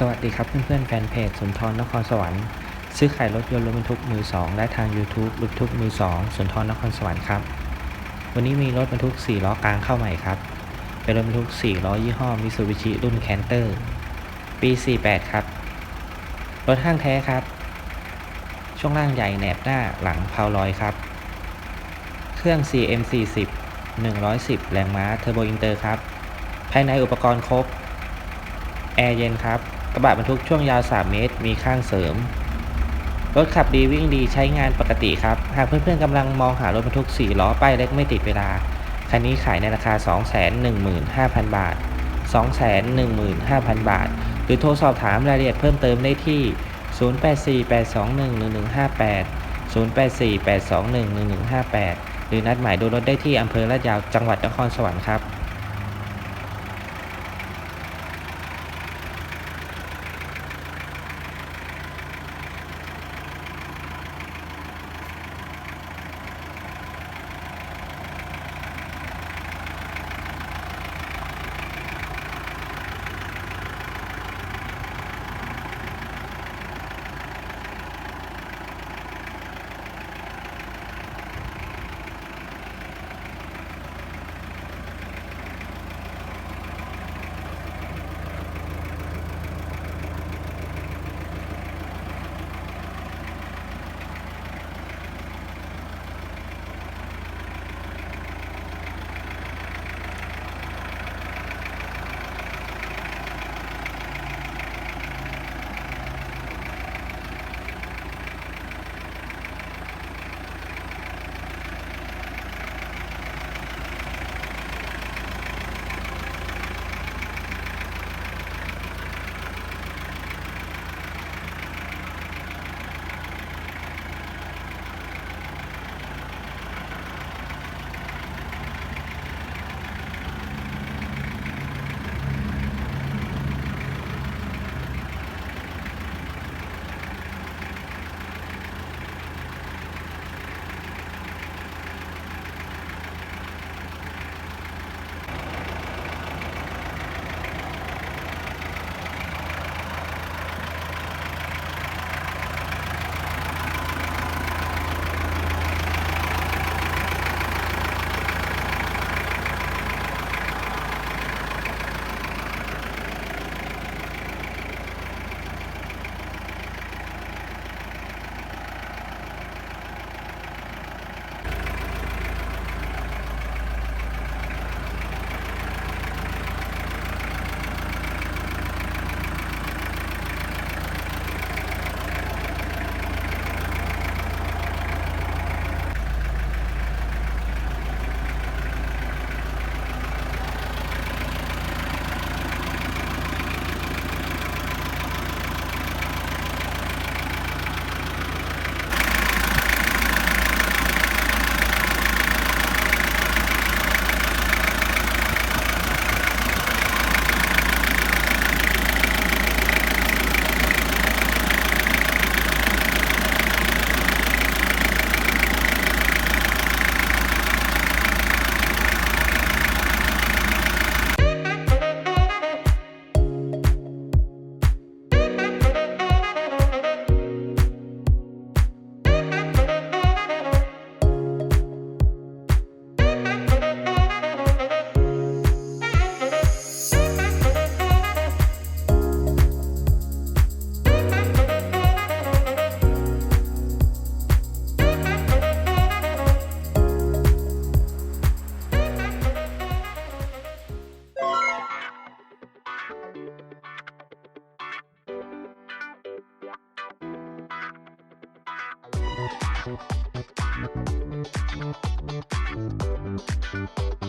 สวัสดีครับเพื่อนๆแฟนเพจสุนทรนครสวรรค์ซื้อขายรถยนต์รถบรรทุกมือ 2 ได้ทาง YouTube รถบรรทุกมือ 2 สุนทรนครสวรรค์ครับ วันนี้มีรถบรรทุก 4 ล้อกลางเข้าใหม่ครับ เป็นรถบรรทุก 4 ล้อยี่ห้อมิ t ูบิชิรุ่นแคนเตอร์ ปี 48 ครับ รถห้างแท้ครับ ช่วงล่างใหญ่แหนบหน้าหลังเพาลอยครับ เครื่อง CM40 110 แรงม้าเทอร์โบอินเตอร์ครับ ภายในอุปกรณ์ครบ แอร์เย็นครับ กระบะบรรทุกช่วงยาว 3 เมตร มีข้างเสริม รถขับดีวิ่งดีใช้งานปกติครับ หากเพื่อนๆกำลังมองหารถบรรทุก 4 ล้อป้ายเล็กไม่ติดเวลา คันนี้ขายในราคา 215,000 บาท 215,000 บาท หรือโทรสอบถามรายละเอียดเพิ่มเติมได้ที่ 0848211158 0848211158 หรือนัดหมายดูรถได้ที่อำเภอลาดยาวจังหวัดนครสวรรค์ครับ Thank you.